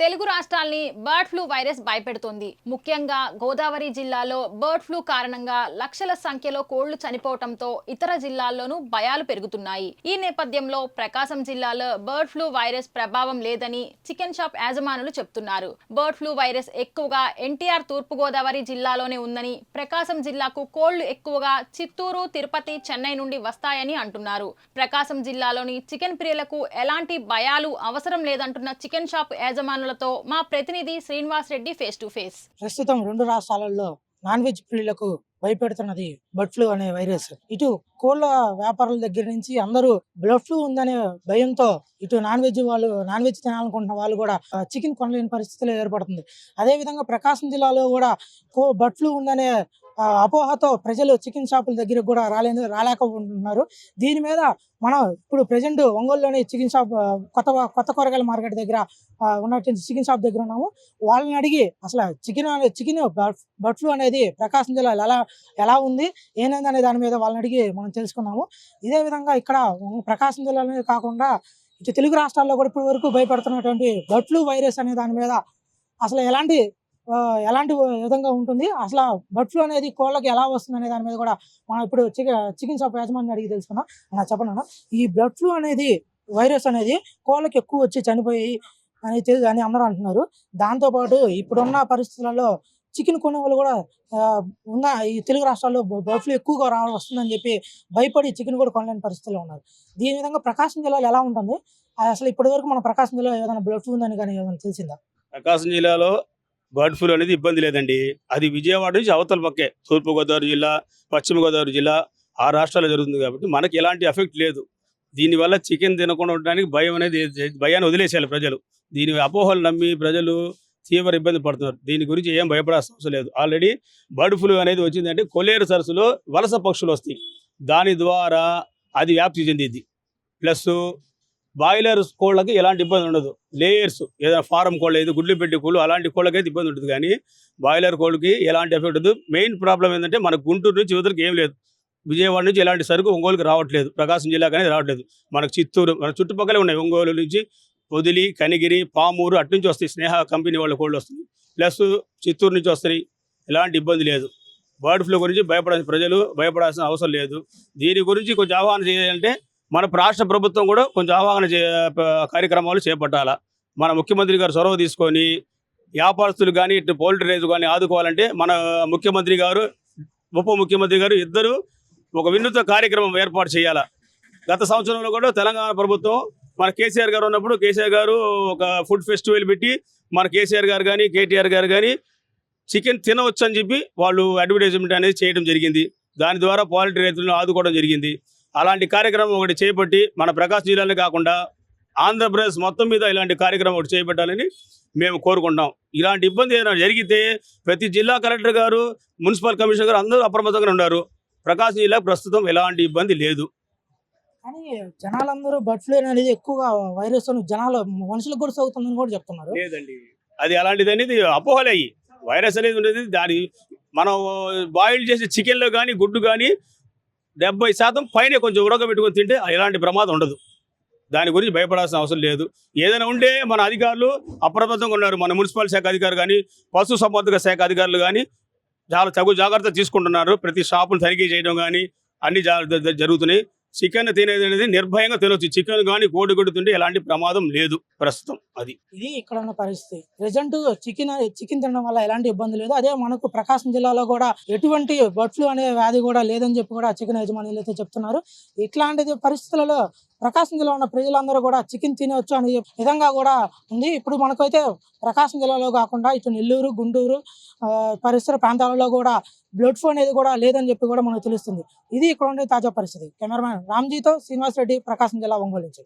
తెలుగు రాష్ట్రాల్ని bird flu virus భయపెడుతోంది. ముఖ్యంగా గోదావరి జిల్లాలో బర్డ్ ఫ్లూ కారణంగా లక్షల సంఖ్యలో కోళ్ళు చనిపోవడంతో ఇతర జిల్లాల్లోనూ భయాలు పెరుగుతున్నాయి. ఈ నేపథ్యంలో ప్రకాశం జిల్లాలో బర్డ్ ఫ్లూ వైరస్ ప్రభావం లేదని చికెన్ షాప్ యాజమానులు చెప్తున్నారు. బర్డ్ ఫ్లూ వైరస్ ఎక్కువగా ఎన్టీఆర్ తూర్పుగోదావరి జిల్లాలోనే ఉందని ప్రకాశం జిల్లాకు కోళ్ళు ఎక్కువగా చిత్తూరు తిరుపతి చెన్నై నుండి వస్తాయని అంటున్నారు. ప్రకాశం జిల్లాలోని చికెన్ ప్రియులకు ఎలాంటి భయాలు అవసరం లేదంటున్న చికెన్ షాప్ యాజమానులతో మా ప్రతినిధి Srinivas Reddy face to face ప్రస్తుతం రెండు రాష్ట్రాలలో నాన్ వెజ్ ప్రియులకు భయపెడుతున్నది బర్డ్ ఫ్లూ అనే వైరస్. ఇటు కోళ్ళ వ్యాపారుల దగ్గర నుంచి అందరూ బర్డ్ ఫ్లూ ఉందనే భయంతో ఇటు నాన్ వెజ్ వాళ్ళు నాన్ వెజ్ తినాలనుకుంటున్న వాళ్ళు కూడా చికెన్ కొనలేని పరిస్థితులు ఏర్పడుతుంది. అదేవిధంగా ప్రకాశం జిల్లాలో కూడా కో బర్డ్ ఫ్లూ ఉందనే అపోహతో ప్రజలు చికెన్ షాపుల దగ్గర కూడా రాలేదు రాలేకపోతున్నారు. దీని మీద మనం ఇప్పుడు ప్రజెంట్ ఒంగోలులోని చికెన్ షాప్ కొత్త కొత్త కూరగాయల మార్కెట్ దగ్గర ఉన్నటువంటి చికెన్ షాప్ దగ్గర ఉన్నాము. వాళ్ళని అడిగి అసలు చికెన్ అనే చికెన్ బర్డ్ ఫ్లూ అనేది ప్రకాశం జిల్లాలో ఎలా ఎలా ఉంది ఏమైంది అనే దాని మీద వాళ్ళని అడిగి మనం తెలుసుకున్నాము. ఇదే విధంగా ఇక్కడ ప్రకాశం జిల్లాలోనే కాకుండా ఇటు తెలుగు రాష్ట్రాల్లో కూడా ఇప్పటి వరకు భయపడుతున్నటువంటి బర్డ్ ఫ్లూ వైరస్ అనే దాని మీద అసలు ఎలాంటి ఎలాంటి విధంగా ఉంటుంది? అసలు బర్డ్ ఫ్లూ అనేది కోళ్ళకి ఎలా వస్తుంది అనే దాని మీద కూడా మనం ఇప్పుడు చికెన్ చికెన్ షాప్ యజమాని అడిగి తెలుసుకున్నాం అన్న చెప్పండి ఈ బర్డ్ ఫ్లూ అనేది వైరస్ అనేది కోళ్ళకి ఎక్కువ వచ్చి చనిపోయి అని తెలుసు అని అందరూ అంటున్నారు. దాంతోపాటు ఇప్పుడున్న పరిస్థితులలో చికెన్ కొనే వాళ్ళు కూడా ఉన్న ఈ తెలుగు రాష్ట్రాల్లో బర్డ్ ఫ్లూ ఎక్కువగా రావడం వస్తుందని చెప్పి భయపడి చికెన్ కూడా కొనలేని పరిస్థితిలో ఉన్నారు. దీని విధంగా ప్రకాశం జిల్లాలో ఎలా ఉంటుంది? అసలు ఇప్పటి వరకు మన ప్రకాశం జిల్లాలో ఏదైనా బ్లడ్ ఫ్లూ ఉందని కానీ ఏదైనా తెలిసిందా? ప్రకాశం జిల్లాలో బర్డ్ ఫ్లూ అనేది ఇబ్బంది లేదండి. అది విజయవాడ నుంచి అవతల పక్కే. తూర్పుగోదావరి జిల్లా పశ్చిమ గోదావరి జిల్లా ఆ రాష్ట్రాల్లో జరుగుతుంది కాబట్టి మనకి ఎలాంటి ఎఫెక్ట్ లేదు. దీనివల్ల చికెన్ తినకుండా ఉండడానికి భయం అనేది భయాన్ని వదిలేసేయాలి ప్రజలు. దీని అపోహలు నమ్మి ప్రజలు తీవ్ర ఇబ్బంది పడుతున్నారు. దీని గురించి ఏం భయపడాల్సిన అవసరం లేదు. ఆల్రెడీ బర్డ్ ఫ్లూ అనేది వచ్చిందంటే కొలేరు సరస్సులో వలస పక్షులు వస్తాయి. దాని ద్వారా అది వ్యాప్తి చెందిద్ది ప్లస్ బాయిలర్ కోళ్ళకి ఎలాంటి ఇబ్బంది ఉండదు. లేయర్స్ ఏదైనా ఫారం కోళ్ళు ఏదో గుడ్లు పెట్టి కోళ్ళు అలాంటి కోళ్ళకైతే ఇబ్బంది ఉంటుంది. కానీ బాయిలర్ కోళ్ళకి ఎలాంటి ఎఫెక్ట్ ఉండదు. మెయిన్ ప్రాబ్లం ఏంటంటే మన గుంటూరు నుంచి ఇవతలకి ఏం లేదు. విజయవాడ నుంచి ఎలాంటి సరుకు ఒంగోలుకి రావట్లేదు. ప్రకాశం జిల్లాకు అనేది రావట్లేదు. మనకు చిత్తూరు మన చుట్టుపక్కలే ఉన్నాయి. ఒంగోలు నుంచి పొదిలి కనిగిరి పామూరు అటు నుంచి వస్తాయి. స్నేహ కంపెనీ వాళ్ళ కోళ్ళు వస్తుంది ప్లస్ చిత్తూరు నుంచి వస్తాయి ఎలాంటి ఇబ్బంది లేదు. బర్డ్ ఫ్లూ గురించి భయపడాల్సిన ప్రజలు భయపడాల్సిన అవసరం లేదు. దీని గురించి కొంచెం ఆహ్వానం చేయాలంటే మన రాష్ట్ర ప్రభుత్వం కూడా కొంచెం ఆవాహన చే కార్యక్రమాలు చేపట్టాల? మన ముఖ్యమంత్రి గారు చొరవ తీసుకొని వ్యాపారస్తులు కానీ ఇటు పౌల్ట్రీ కానీ ఆదుకోవాలంటే మన ముఖ్యమంత్రి గారు ఉప ముఖ్యమంత్రి గారు ఇద్దరు ఒక వినూత్న కార్యక్రమం ఏర్పాటు చేయాల? గత సంవత్సరంలో కూడా తెలంగాణ ప్రభుత్వం మన కేసీఆర్ గారు ఉన్నప్పుడు కేసీఆర్ గారు ఒక ఫుడ్ ఫెస్టివల్ పెట్టి మన కేసీఆర్ గారు కానీ కేటీఆర్ గారు కానీ చికెన్ తినవచ్చు అని చెప్పి వాళ్ళు అడ్వర్టైజ్మెంట్ అనేది చేయడం జరిగింది. దాని ద్వారా పోల్ట్రీ రైతులను ఆదుకోవడం జరిగింది. అలాంటి కార్యక్రమం ఒకటి చేపట్టి మన ప్రకాశం జిల్లాలో కాకుండా ఆంధ్రప్రదేశ్ మొత్తం మీద ఇలాంటి కార్యక్రమం ఒకటి చేపట్టాలని మేము కోరుకుంటాం ఇలాంటి ఇబ్బంది ఏదైనా జరిగితే ప్రతి జిల్లా కలెక్టర్ గారు మున్సిపల్ కమిషనర్ గారు అందరూ అప్రమత్తంగా ఉన్నారు ప్రకాశం జిల్లా ప్రస్తుతం ఎలాంటి ఇబ్బంది లేదు. కానీ జనాలందరూ బర్డ్ ఫ్లూ అనేది ఎక్కువగా వైరస్ జనాలు మనుషులకు కూడా సోకుతుందని కూడా చెప్తున్నారు. లేదండి. అది అలాంటిది అనేది అపోహలే అయ్యి వైరస్ అనేది ఉండేది దాని మనం బాయిల్ చేసే చికెన్లో కానీ గుడ్డు కానీ డెబ్బై శాతం పైన కొంచెం ఉడకబెట్టుకొని తింటే ఎలాంటి ప్రమాదం ఉండదు. దాని గురించి భయపడాల్సిన అవసరం లేదు. ఏదైనా ఉంటే మన అధికారులు అప్రమత్తంగా ఉన్నారు. మన మున్సిపల్ శాఖ అధికారులు కానీ పశు సంవర్ధక శాఖ అధికారులు కానీ చాలా తగు జాగ్రత్త తీసుకుంటున్నారు. ప్రతి షాపును తనిఖీ చేయడం కానీ అన్ని జా- జరుగుతున్నాయి. చికెన్ తినేది అనేది నిర్భయంగా తినవచ్చు చికెన్ కానీ కోడి కొడుతుంటే ఎలాంటి ప్రమాదం లేదు ప్రస్తుతం అది. ఇది ఇక్కడ ఉన్న పరిస్థితి. ప్రజెంట్ చికెన్ చికెన్ తినడం వల్ల ఎలాంటి ఇబ్బంది లేదు. అదే మనకు ప్రకాశం జిల్లాలో కూడా ఎటువంటి బర్డ్ ఫ్లూ అనే వ్యాధి కూడా లేదని చెప్పి కూడా చికెన్ యజమానులు అయితే చెప్తున్నారు. ఇట్లాంటి పరిస్థితులలో ప్రకాశం జిల్లా ఉన్న ప్రజలందరూ కూడా చికెన్ తినవచ్చు అనే విధంగా కూడా ఉంది. ఇప్పుడు మనకైతే ప్రకాశం జిల్లాలో కాకుండా ఇటు నెల్లూరు గుంటూరు పరిసర ప్రాంతాలలో కూడా బ్లడ్ ఫ్లో అనేది కూడా లేదని చెప్పి కూడా మనకు తెలుస్తుంది. ఇది ఇక్కడ ఉండే తాజా పరిస్థితి. కెమెరామ్యాన్ రామ్జీతో శ్రీనివాస్ రెడ్డి ప్రకాశం జిల్లా ఒంగోలు నుంచి.